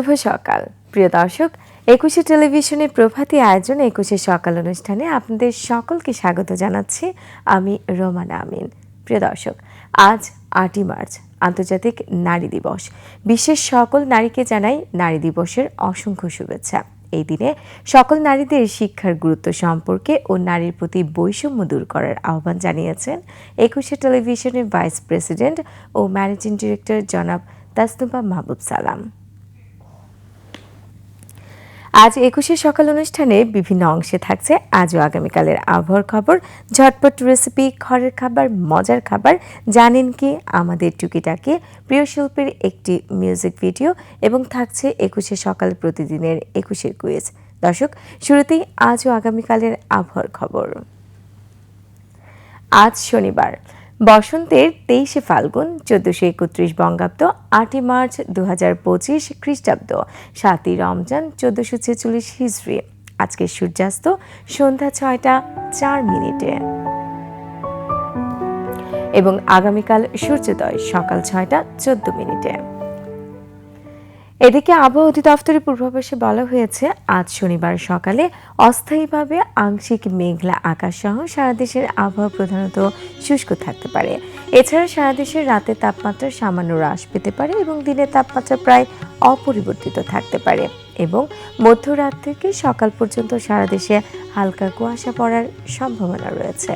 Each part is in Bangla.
শুভ সকাল। প্রিয় দর্শক, একুশে টেলিভিশনের প্রভাতী আয়োজন একুশে সকাল অনুষ্ঠানে আপনাদের সকলকে স্বাগত জানাচ্ছি আমি রোমানা আমিন। প্রিয় দর্শক, আজ আটই মার্চ, আন্তর্জাতিক নারী দিবস। বিশ্বের সকল নারীকে জানাই নারী দিবসের অসংখ্য শুভেচ্ছা। এই দিনে সকল নারীদের শিক্ষার গুরুত্ব সম্পর্কে ও নারীর প্রতি বৈষম্য দূর করার আহ্বান জানিয়েছেন একুশে টেলিভিশনের ভাইস প্রেসিডেন্ট ও ম্যানেজিং ডিরেক্টর জনাব তাসনুবা মাহবুব সালাম। আজ একুশে সকাল অনুষ্ঠানে বিভিন্ন অংশে থাকছে আজও আগামীকালের আবহাওয়ার খবর। ঝটপট রেসিপি, ঘরের খাবার, মজার খাবার, জানেন কি আমাদের টুকিটাকে প্রিয় শিল্পীর একটি মিউজিক ভিডিও এবং থাকছে একুশে সকাল প্রতিদিনের একুশের কুইজ। দর্শক, শুরুতেই আজও আগামীকালের আবহাওয়ার খবর। আজ শনিবার বসন্তের তেইশে ফাল্গুন, চোদ্দশো একত্রিশ বঙ্গাব্দ, আটই মার্চ দু হাজার পঁচিশ খ্রিস্টাব্দ, সাতই রমজান, চোদ্দশো ছেচল্লিশ হিজড়ি। আজকের সূর্যাস্ত সন্ধ্যা ছয়টা চার মিনিটে। এবং আগামীকাল সূর্যোদয় সকাল ছয়টা চোদ্দ মিনিটে। এদিকে আবহাওয়া অধিদপ্তরের পূর্বাভাসে বলা হয়েছে, আজ শনিবার সকালে অস্থায়ীভাবে আংশিক মেঘলা আকাশ সহ সারা দেশের আবহাওয়া প্রধানত শুষ্ক থাকতে পারে। এছাড়া সারা দেশের রাতের তাপমাত্রা সামান্য হ্রাস পেতে পারে এবং দিনের তাপমাত্রা প্রায় অপরিবর্তিত থাকতে পারে এবং মধ্যরাত থেকে সকাল পর্যন্ত সারা দেশে হালকা কুয়াশা পড়ার সম্ভাবনা রয়েছে।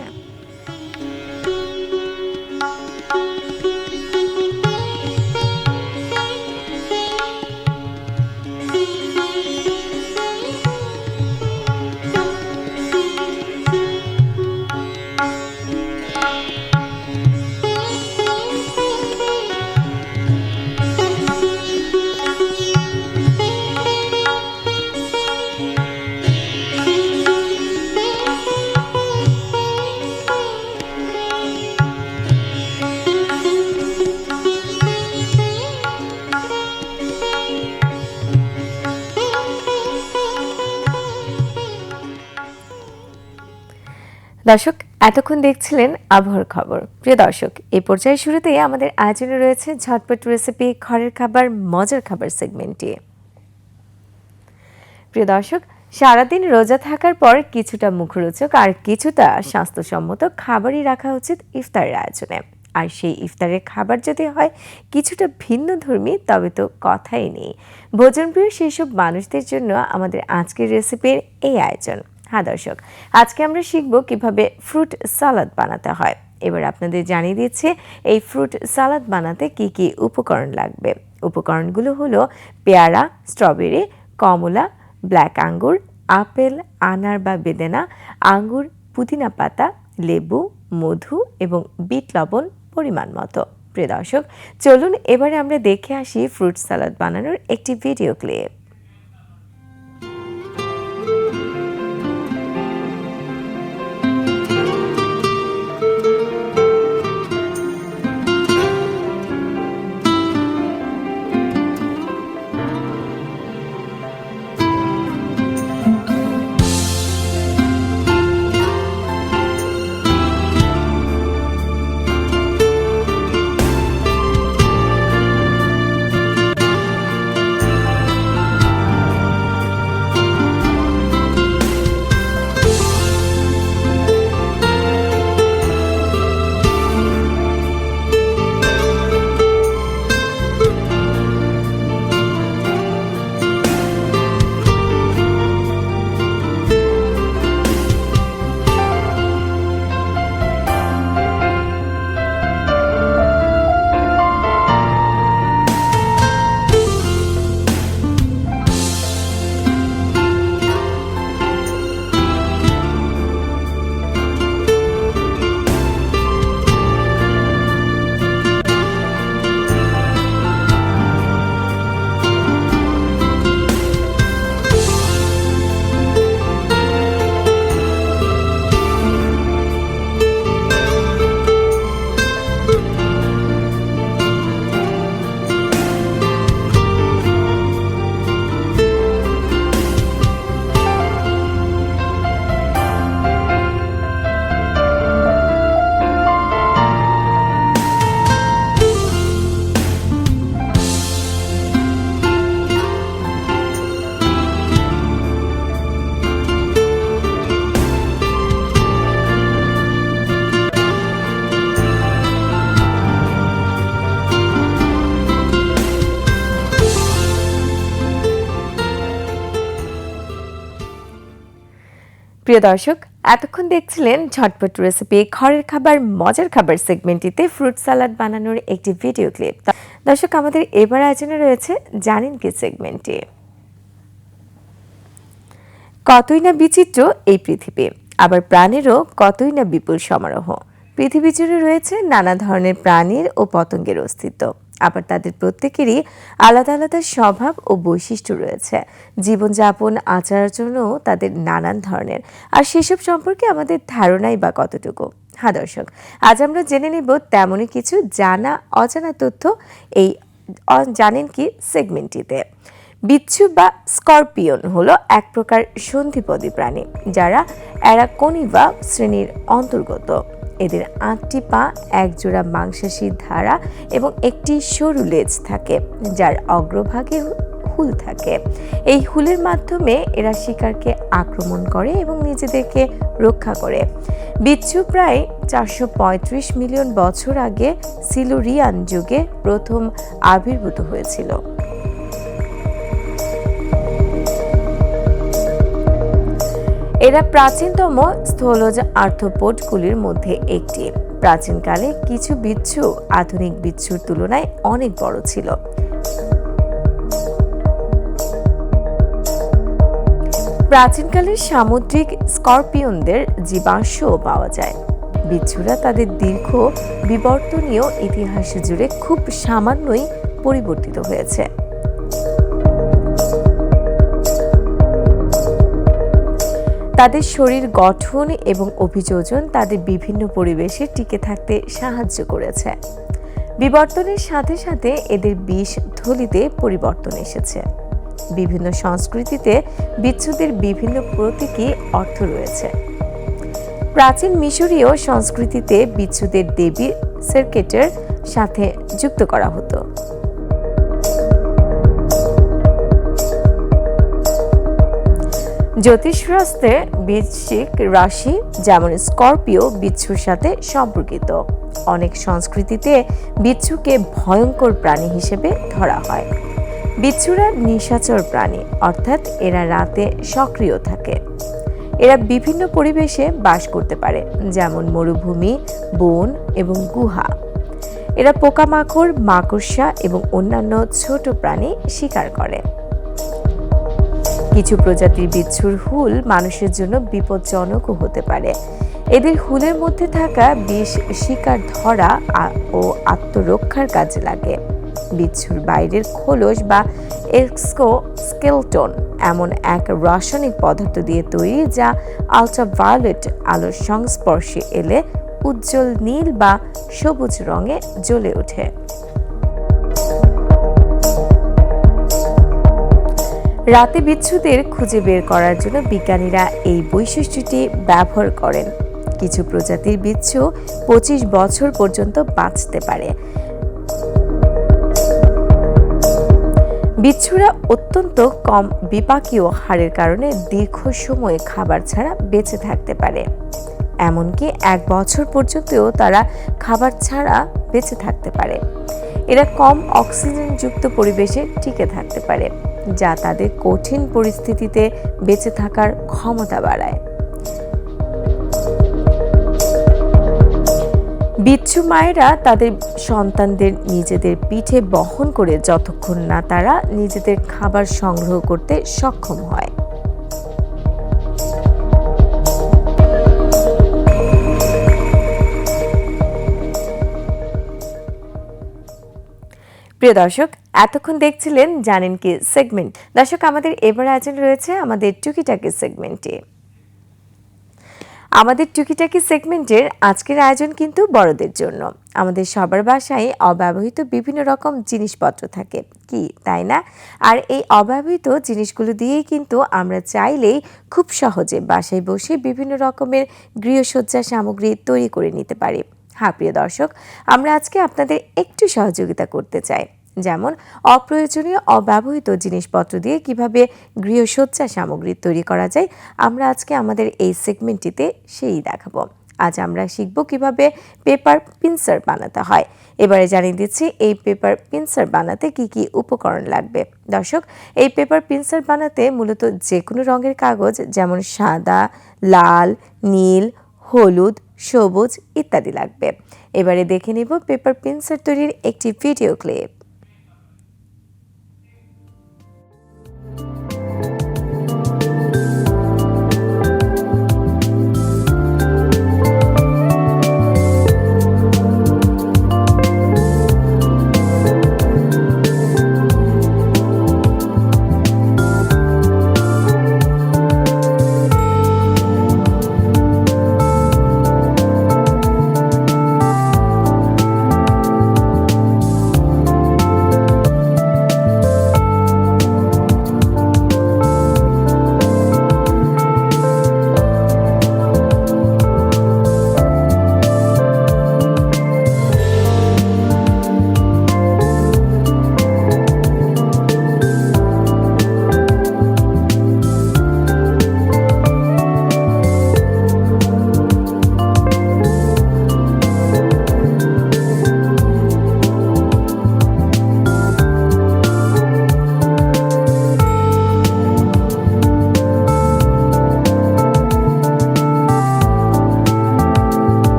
দর্শক, এতক্ষণ দেখছিলেন আবহাওয়ার খবর। প্রিয় দর্শক, এই পর্যায়ে শুরুতে আমাদের আয়োজনে রয়েছে ঝটপট রেসিপি ঘরের খাবার, মজার খাবার সেগমেন্টটি প্রিয় দর্শক, সারাদিন রোজা থাকার পর কিছুটা মুখরোচক আর কিছুটা স্বাস্থ্যসম্মত খাবারই রাখা উচিত ইফতারের আয়োজনে। আর সেই ইফতারের খাবার যদি হয় কিছুটা ভিন্ন ধর্মী, তবে তো কথাই নেই। ভোজনপ্রিয় সেই সব মানুষদের জন্য আমাদের আজকের রেসিপির এই আয়োজন। হ্যাঁ দর্শক, আজকে আমরা শিখব কীভাবে ফ্রুট সালাদ বানাতে হয়। এবার আপনাদের জানিয়ে দিচ্ছে, এই ফ্রুট সালাদ বানাতে কি কি উপকরণ লাগবে। উপকরণগুলো হলো পেয়ারা, স্ট্রবেরি, কমলা, ব্ল্যাক আঙ্গুর, আপেল, আনার বা বেদেনা, আঙ্গুর, পুদিনা পাতা, লেবু, মধু এবং বিট লবণ পরিমাণ মতো। প্রিয় দর্শক, চলুন এবারে আমরা দেখে আসি ফ্রুট সালাদ বানানোর একটি ভিডিও ক্লিপ। প্রিয় দর্শক, এতক্ষণ দেখছিলেন ঝটপট রেসিপি ঘরের খাবার, মজার খাবার সেগমেন্টটিতে ফ্রুট সালাড বানানোর একটি ভিডিও ক্লিপ দর্শক, আমাদের এবার আয়োজনে রয়েছে জানেন কি সেগমেন্টে কতই না বিচিত্র এই পৃথিবী, আবার প্রাণেরও কতই না বিপুল সমারোহ। পৃথিবী জুড়ে রয়েছে নানা ধরনের প্রাণীর ও পতঙ্গের অস্তিত্ব। আবার তাদের প্রত্যেকেরই আলাদা আলাদা স্বভাব ও বৈশিষ্ট্য রয়েছে। জীবনযাপন, আচার আচরণও তাদের নানান ধরনের। আর সেসব সম্পর্কে আমাদের ধারণাই বা কতটুকু? হ্যাঁ দর্শক, আজ আমরা জেনে নিব তেমনই কিছু জানা অজানা তথ্য এই জানেন কি সেগমেন্টটিতে। বিচ্ছু বা স্করপিয়ন হলো এক প্রকার সন্ধিপদী প্রাণী যারা অ্যারাকোনিভা শ্রেণির অন্তর্গত। এদের আটটি পা, একজোড়া মাংসাশী ধারা এবং একটি সরু লেজ থাকে, যার অগ্রভাগে হুল থাকে। এই হুলের মাধ্যমে এরা শিকারকে আক্রমণ করে এবং নিজেদেরকে রক্ষা করে। বিচ্ছু প্রায় চারশো পঁয়ত্রিশ মিলিয়ন বছর আগে সিলুরিয়ান যুগে প্রথম আবির্ভূত হয়েছিল। এরা প্রাচীনতম স্থলজ আর্থ্রোপোডগুলির মধ্যে একটি। প্রাচীনকালে কিছু বিচ্ছু, আধুনিক বিচ্ছুর তুলনায় অনেক বড় ছিল। প্রাচীনকালের সামুদ্রিক স্করপিয়নদের জীবাশ্মও পাওয়া যায়। বিচ্ছুরা তাদের দীর্ঘ, বিবর্তনীয় ইতিহাস জুড়ে খুব সামান্যই পরিবর্তিত হয়েছে। তাদের শরীর গঠন এবং অভিযোজন তাদের বিভিন্ন পরিবেশে টিকে থাকতে সাহায্য করেছে। বিবর্তনের সাথে সাথে এদের বিষ থলিতে পরিবর্তন এসেছে। বিভিন্ন সংস্কৃতিতে বিচ্ছুদের বিভিন্ন প্রতীকী অর্থ রয়েছে। প্রাচীন মিশরীয় সংস্কৃতিতে বিচ্ছুদের দেবী সার্কেটের সাথে যুক্ত করা হতো। জ্যোতিষশাস্ত্রে বৃশ্চিক রাশি, যেমন স্করপিও, বিচ্ছুর সাথে সম্পর্কিত। অনেক সংস্কৃতিতে বিচ্ছুকে ভয়ঙ্কর প্রাণী হিসেবে ধরা হয়। বিচ্ছুরা নিশাচর প্রাণী, অর্থাৎ এরা রাতে সক্রিয় থাকে। এরা বিভিন্ন পরিবেশে বাস করতে পারে, যেমন মরুভূমি, বন এবং গুহা। এরা পোকামাকড়, মাকড়সা এবং অন্যান্য ছোট প্রাণী শিকার করে। কিছু প্রজাতির বিচ্ছুর হুল মানুষের জন্য বিপজ্জনকও হতে পারে। এদের হুলের মধ্যে থাকা বিষ, শিকার ধরা ও আত্মরক্ষার কাজে লাগে। বিচ্ছুর বাইরের খোলস বা এক্সকো স্কেলটন এমন এক রাসায়নিক পদার্থ দিয়ে তৈরি যা আলট্রাভায়োলেট আলোর সংস্পর্শে এলে উজ্জ্বল নীল বা সবুজ রঙে জ্বলে ওঠে। রাতে বিচ্ছুদের খুঁজে বের করার জন্য বিজ্ঞানীরা এই বৈশিষ্ট্যটি ব্যবহার করেন। কিছু প্রজাতির বিচ্ছু পঁচিশ বছর পর্যন্ত বাঁচতে পারে। বিচ্ছুরা অত্যন্ত কম বিপাকীয় হারের কারণে দীর্ঘ সময় খাবার ছাড়া বেঁচে থাকতে পারে। এমনকি এক বছর পর্যন্তও তারা খাবার ছাড়া বেঁচে থাকতে পারে। এরা কম অক্সিজেনযুক্ত পরিবেশে টিকে থাকতে পারে। যা তাদের কঠিন পরিস্থিতিতে বেঁচে থাকার ক্ষমতা বাড়ায়। বিচ্ছু মায়েরা তাদের সন্তানদের নিজেদের পিঠে বহন করে যতক্ষণ না তারা নিজেদের খাবার সংগ্রহ করতে সক্ষম হয়। প্রিয় দর্শক, এতক্ষণ দেখছিলেন জানেন কি সেগমেন্ট দর্শক, আমাদের এবার আয়োজন রয়েছে আমাদের টুকিটাকি সেগমেন্টে আমাদের টুকিটাকি সেগমেন্টের আজকের আয়োজন কিন্তু বড়দের জন্য। আমাদের সবার বাসায় অব্যবহৃত বিভিন্ন রকম জিনিসপত্র থাকে। কি, তাই না? আর এই অব্যবহৃত জিনিসগুলো দিয়েই কিন্তু আমরা চাইলেই খুব সহজে বাসায় বসে বিভিন্ন রকমের গৃহসজ্জা সামগ্রী তৈরি করে নিতে পারি। হ্যাঁ প্রিয় দর্শক, আমরা আজকে আপনাদের একটু সহযোগিতা করতে চাই। যেমন, অপ্রয়োজনীয়, অব্যবহৃত জিনিসপত্র দিয়ে কীভাবে গৃহসজ্জা সামগ্রী তৈরি করা যায়, আমরা আজকে আমাদের এই সেগমেন্টটিতে সেই দেখাবো। আজ আমরা শিখব কীভাবে পেপার পিনসার বানাতে হয়। এবারে জানিয়ে দিচ্ছি, এই পেপার পিনসার বানাতে কি কি উপকরণ লাগবে? দর্শক, এই পেপার পিনসার বানাতে মূলত যে কোনো রঙের কাগজ, যেমন সাদা, লাল, নীল, হলুদ সবুজ ইত্যাদি লাগবে। এবারে দেখে নিব পেপার পিনসার তৈরির একটি ভিডিও ক্লিপ।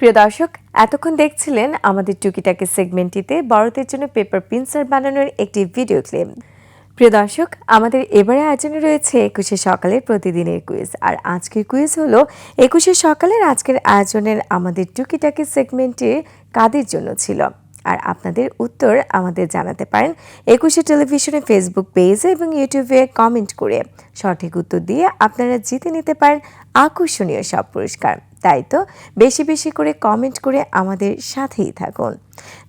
প্রিয় দর্শক, এতক্ষণ দেখছিলেন আমাদের টুকিটাকি সেগমেন্টটিতে বড়দের জন্য পেপার পিনসার বানানোর একটি ভিডিও ক্লিপ। প্রিয় দর্শক, আমাদের এবারে আয়োজনে রয়েছে একুশে সকালের প্রতিদিনের কুইজ। আর আজকের কুইজ হলো, একুশে সকালের আজকের আয়োজনের আমাদের টুকিটাকি সেগমেন্টে কাদের জন্য ছিল? আর আপনাদের উত্তর আমাদের জানাতে পারেন একুশে টেলিভিশনে ফেসবুক পেজে এবং ইউটিউবে কমেন্ট করে। সঠিক উত্তর দিয়ে আপনারা জিতে নিতে পারেন আকর্ষণীয় সব পুরস্কার। তাই তো? বেশি বেশি করে কমেন্ট করে আমাদের সাথেই থাকুন।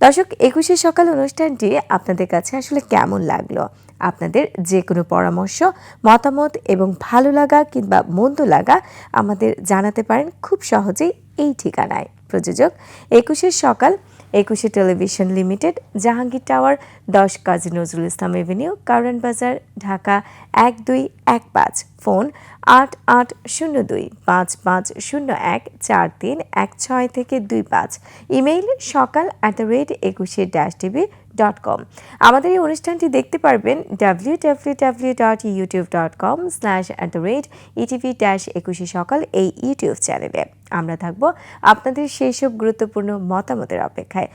দর্শক, একুশে সকাল অনুষ্ঠানটি আপনাদের কাছে আসলে কেমন লাগল? আপনাদের যে কোনো পরামর্শ, মতামত এবং ভালো লাগা কিংবা মন্দ লাগা আমাদের জানাতে পারেন খুব সহজেই এই ঠিকানায়। প্রযোজক একুশের সকাল একুশে টেলিভিশন লিমিটেড, জাহাঙ্গীর টাওয়ার, দশ কাজী নজরুল ইসলাম এভিনিউ, কারণ বাজার, ঢাকা এক দুই এক পাঁচ, ফোন আট আট শূন্য দুই, পাঁচ পাঁচ শূন্য এক চার তিন এক ছয় থেকে দুই পাঁচ। Email Sokal at the rate Ekushey dash TV dot com আমাদের এই অনুষ্ঠানটি দেখতে পারবেন W W W dot YouTube dot com slash at the rate ETV dash Ekushey Sokal এই ইউটিউব চ্যানেলে। আমরা থাকব আপনাদের সেই সব গুরুত্বপূর্ণ মতামতের অপেক্ষায়।